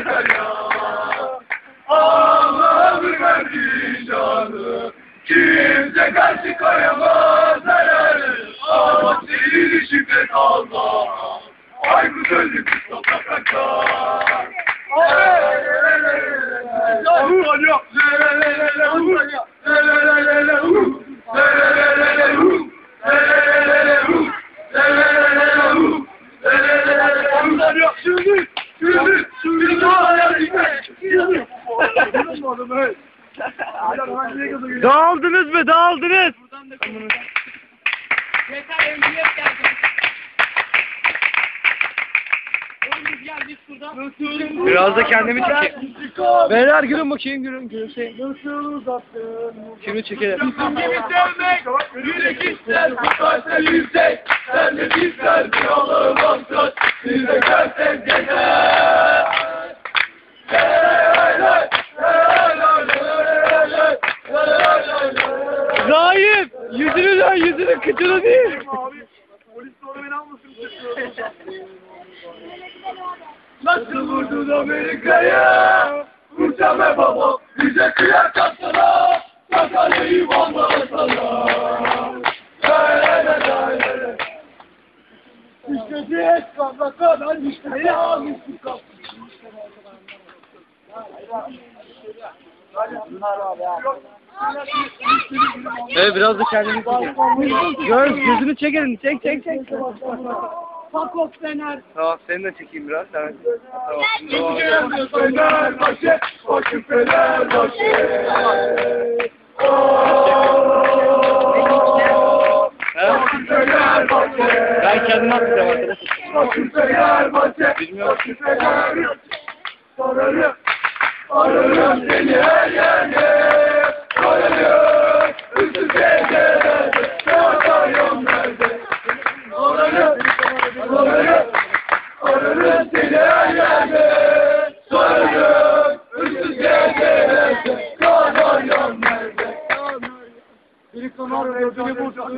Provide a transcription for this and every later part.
yeter ya. Canı kimse karşı koyamaz herhalde. Ama senin şükret Allah'a. Olmadı böyle. Dağıldınız mı? Dağıldınız. Da kurulur. Yeter emniyet geldi. Biraz da kendimi çek. Beyler gülün bakayım gülün gülün şey. Şimdi çekelim. Yürek ister, bir kalpte yüksek. Sen de bizler bir Allah'ın hasret. Zahir! Yüzünü dön, yüzünü, kıçını değil. Abi, polis sonra beni. Nasıl vurdun Amerika'yı? Vuracağım be baba, bize kıyak katsana. Sakarya'yı vallaha sana. Müşteri et kablaka, ben müşteriye almışım kablaka. Hayır abi. Hayır abi. Evet biraz da çekeyim. Göz gözünü çekelim. Çek çek çek. Fakos Fener. Tamam seni de çekeyim biraz. Evet. Tamam. Fenerbahçe, başı Fenerbahçe. Ben kendim atacağım arkadaşlar. Başı Fenerbahçe. Bilmiyorum. Başı Fenerbahçe. Ararım, ararım seni her yerde. Kanar ödülü bozuyor,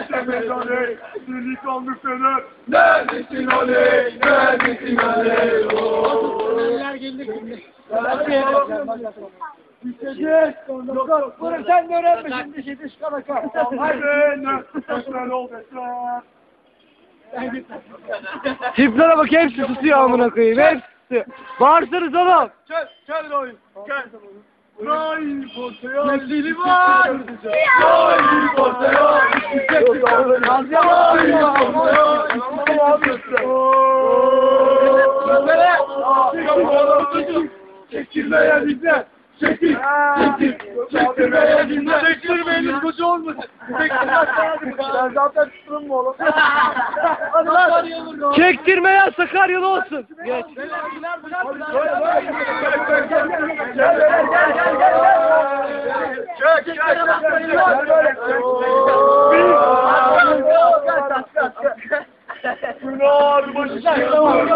işte meydanı, seni kanlı fener. Neredesin Ali, neredesin Ali? Eller geldi. Düşecek. Bunu sen de öğrenme şimdi şey dış kalaka. Haydi. Tiplere bak hepsi susuyor amına koyayım. Hepsi susuyor. Bağırsınız oğlum. Gel, gel Roy. Gel. Roy Porteol. Nesili var. Roy Porteol. Roy Porteol. Çekilmeyen izler. Çekil. Çekil. Çekil beni. Çekil beni. Koca olmasın. Çekil. Ben zaten tuturum mu oğlum? Hadi lan. Çektirme ya Sakaryalı olsun. Geç. Gel gel gel gel gel. Çek çek çek. Pınar başı çıkıyor.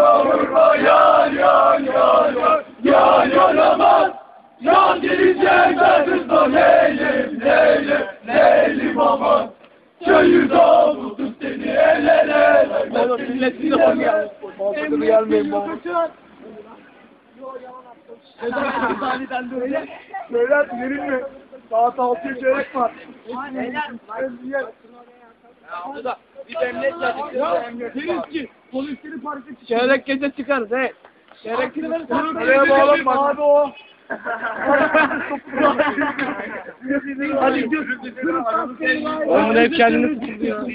Yerdeniz lan leylim leylim leylim aman Köyü davuldur seni el el el Oğlum milletine bak ya Mantıklı gelmeyin bana Beyler verin mi? Saat 6'ya çeyrek var. Beyler. Biz emniyet verdik. Ya deriz ki polisleri parka çıkıyor. Çeyrek gece çıkarız he. Gerektirmeni sen buraya bağlanma abi o. Hadi gidiyorsun. Oğlum hep kendini tutuyorsun.